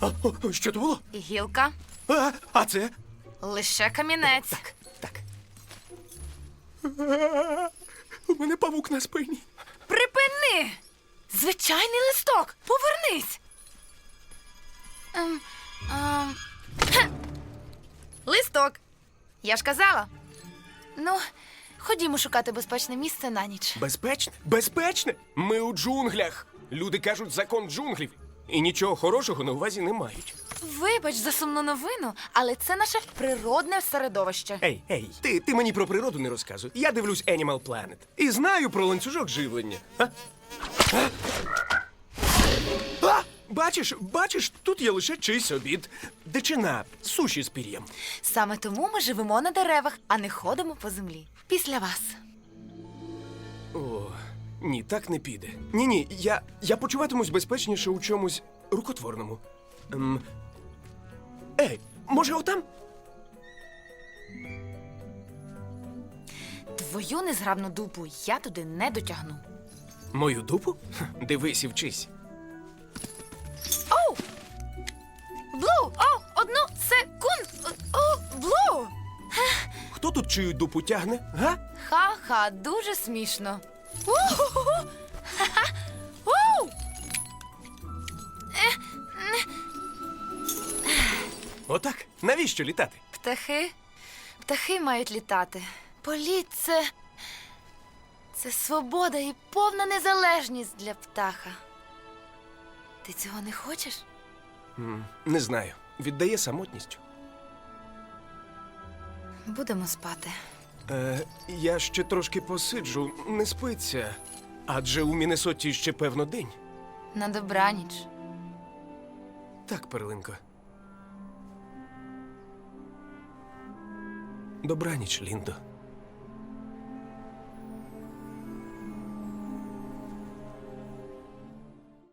О, що то було? Гілка, А, а це? лише камінець. Так, так. А, У мене павук на спині. Припини! Звичайний листок! Повернись! Ем, ем, хе. Листок. Я ж казала. Ну, ходімо шукати безпечне місце на ніч. Безпечне? Безпечне? Ми у джунглях. Люди кажуть закон джунглів. І нічого хорошого на увазі не мають. Вибач за сумну новину, але це наше природне середовище. Ей, ей, ти, ти мені про природу не розказуй. Я дивлюсь Animal Planet. І знаю про ланцюжок живлення. А? А? А! Бачиш, бачиш, тут є лише чийсь обід. Дичина, суші з пір'ям. Саме тому ми живемо на деревах, а не ходимо по землі. Після вас. О, ні, так не піде. Ні, ні, я, я почуватимусь безпечніше у чомусь рукотворному. Ем... Ей, може, отам? Твою незграбну дупу я туди не дотягну. Мою дупу? Хм, Дивись і вчись. Оу! Блу! О, одну секунду! О, Блу! Хто тут чию дупу тягне? Га? Ха-ха, дуже смішно. Отак. Навіщо літати? Птахи. Птахи мають літати. Політ це. Це свобода і повна незалежність для птаха. Ти цього не хочеш? М, Не знаю. Віддає самотністю. Будемо спати. Е, я ще трошки посиджу, не спиться. Адже у Міннесоті ще певно день. На добраніч. Так, перлинко. Добраніч, Ліндо.